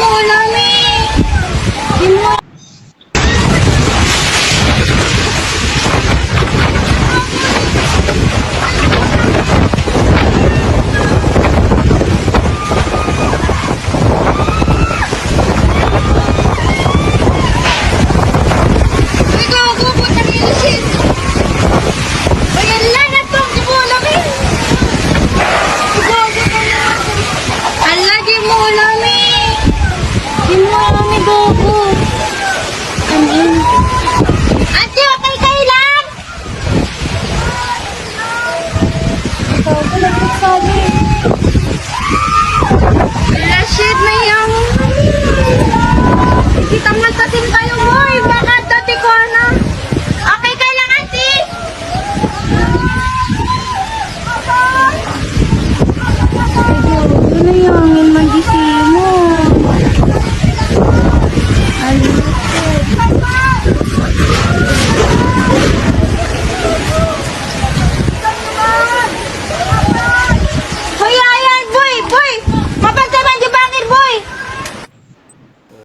Molla Rashid na yung Kita maltasin tayo boy. Baka dati ko na Okay kailangan si